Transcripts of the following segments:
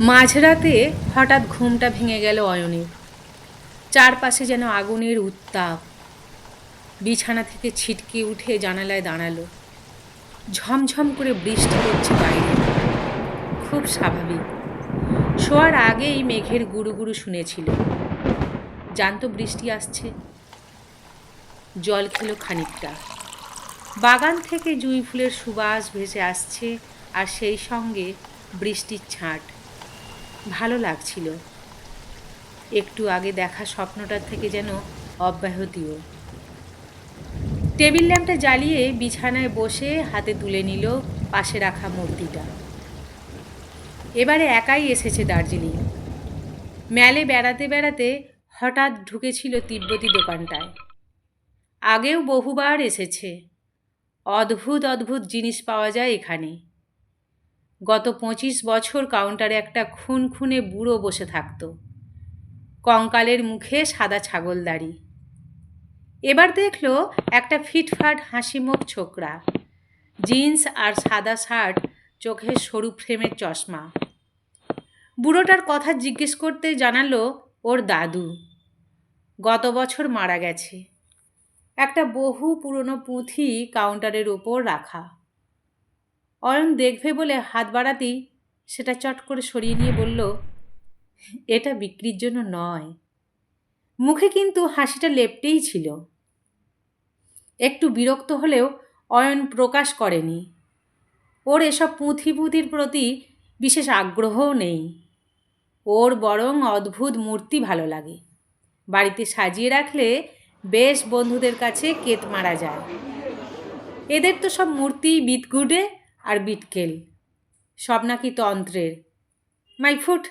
মাঝরাতে হঠাৎ ঘুমটা ভেঙে গেল অয়নের। চারপাশে যেন আগুনের উত্তাপ। বিছানা থেকে ছিটকে উঠে জানালায় দাঁড়াল। ঝমঝম করে বৃষ্টি হচ্ছে বাইরে। খুব স্বাভাবিক। শোয়ার আগেই মেঘের গুরু গুরু শুনেছিল। জানতো বৃষ্টি আসছে। জল খেলো খানিকটা। বাগান থেকে জুঁই ফুলের সুবাস ভেসে আসছে আর সেই সঙ্গে বৃষ্টির ছাঁট। ভালো লাগছিল। একটু আগে দেখা স্বপ্নটার থেকে যেন অব্যাহতিও। টেবিল ল্যাম্পটা জ্বালিয়ে বিছানায় বসে হাতে তুলে নিল পাশে রাখা মূর্তিটা। এবারে একাই এসেছে দার্জিলিং। ম্যালে বেড়াতে বেড়াতে হঠাৎ ঢুকেছিল তিব্বতী দোকানটায়। আগেও বহুবার এসেছে। অদ্ভুত অদ্ভুত জিনিস পাওয়া যায় এখানে। গত পঁচিশ বছর কাউন্টারে একটা খুন খুনে বুড়ো বসে থাকতো। কঙ্কালের মুখে সাদা ছাগল দাড়ি। এবার দেখল একটা ফিটফাট হাসিমুখ ছোকরা। জিন্স আর সাদা শার্ট, চোখে সরু ফ্রেমের চশমা। বুড়োটার কথা জিজ্ঞেস করতে জানালো ওর দাদু। গত বছর মারা গেছে। একটা বহু পুরনো পুঁথি কাউন্টারের ওপর রাখা। অয়ন দেখবে বলে হাত বাড়াতেই সেটা চট করে সরিয়ে নিয়ে বলল, এটা বিক্রির জন্য নয়। মুখে কিন্তু হাসিটা লেপটেই ছিল। একটু বিরক্ত হলেও অয়ন প্রকাশ করেনি। ওর এসব পুঁথি পুঁথির প্রতি বিশেষ আগ্রহও নেই। ওর বরং অদ্ভুত মূর্তি ভালো লাগে। বাড়িতে সাজিয়ে রাখলে বেশ বন্ধুদের কাছে কেত মারা যায়। এদের তো সব মূর্তি বিটগুডে আর বিটকেল। সব নাকি তন্ত্রের। My foot.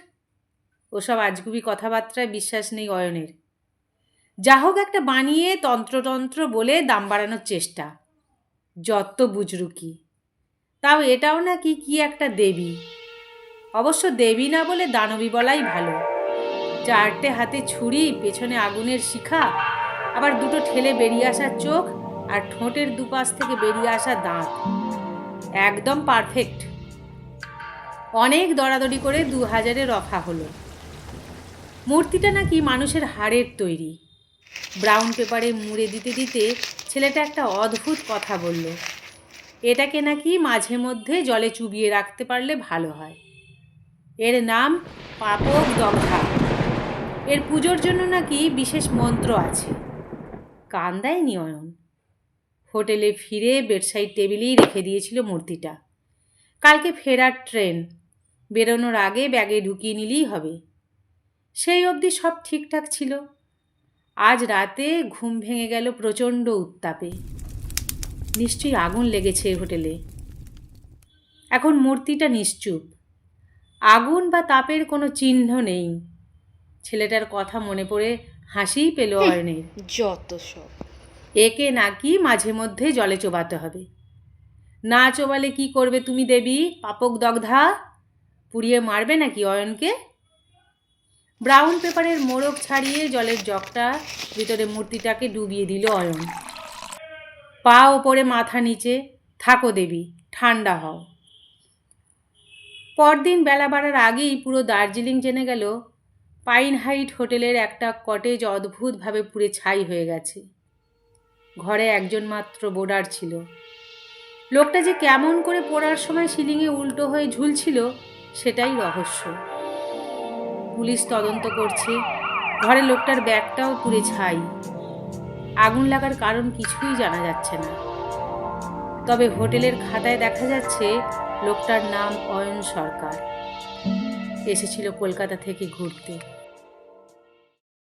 ওসব আজগুবি কথাবার্তায় বিশ্বাস নেই অয়নের। যা হোক একটা বানিয়ে তন্ত্রতন্ত্র বলে দাম বাড়ানোর চেষ্টা। যত বুজরুকি। তাও এটাও নাকি কি একটা দেবী। অবশ্য দেবী না বলে দানবী বলাই ভালো। চারটে হাতে ছুরি, পেছনে আগুনের শিখা, আবার দুটো ঠেলে বেরিয়ে আসা চোখ আর ঠোঁটের দুপাশ থেকে বেরিয়ে আসা দাঁত। একদম পারফেক্ট অনেক দরাদরি করে দু হাজারে রফা হলো। মূর্তিটা নাকি মানুষের হাড়ের তৈরি। ব্রাউন পেপারে মুড়ে দিতে দিতে ছেলেটা একটা অদ্ভুত কথা বলল। এটাকে নাকি মাঝে মধ্যে জলে চুবিয়ে রাখতে পারলে ভালো হয়। এর নাম পাপক দগ্ধা। এর পুজোর জন্য নাকি বিশেষ মন্ত্র আছে। কান্দায় দেয়নি অয়ন হোটেলে ফিরে বেডসাইড টেবিলেই রেখে দিয়েছিল মূর্তিটা। কালকে ফেরার ট্রেন। বেরোনোর আগে ব্যাগে ঢুকিয়ে নিলেই হবে। সেই অবধি সব ঠিকঠাক ছিল। আজ রাতে ঘুম ভেঙে গেল প্রচণ্ড উত্তাপে। নিশ্চয়ই আগুন লেগেছে হোটেলে। এখন মূর্তিটা নিশ্চুপ। আগুন বা তাপের কোনো চিহ্ন নেই। ছেলেটার কথা মনে পড়ে হাসিই পেল অয়নের। যত সব। একে নাকি মাঝে মধ্যে জলে চোবাতে হবে। না চোবালে কি করবে তুমি দেবী? পাপক দগ্ধা? পুড়িয়ে মারবে নাকি অয়নকে? ব্রাউন পেপারের মোড়ক ছাড়িয়ে জলের জগটা, ভিতরে মূর্তিটাকে ডুবিয়ে দিল অয়ন। পা ওপরে, মাথা নিচে, থাকো দেবী, ঠান্ডা হও। পরদিন বেলা বাড়ার আগেই পুরো দার্জিলিং জেনে গেল, পাইন হাইট হোটেলের একটা কটেজ অদ্ভুতভাবে পুড়ে ছাই হয়ে গেছে। ঘরে একজন মাত্র বোর্ডার ছিল। লোকটা যে কেমন করে পড়ার সময় সিলিংয়ে উল্টো হয়ে ঝুলছিল, সেটাই রহস্য। পুলিশ তদন্ত করছে। ঘরে লোকটার ব্যাগটাও পুড়ে ছাই। আগুন লাগার কারণ কিছুই জানা যাচ্ছে না। তবে হোটেলের খাতায় দেখা যাচ্ছে, লোকটার নাম অয়ন সরকার। এসেছিল কলকাতা থেকে ঘুরতে।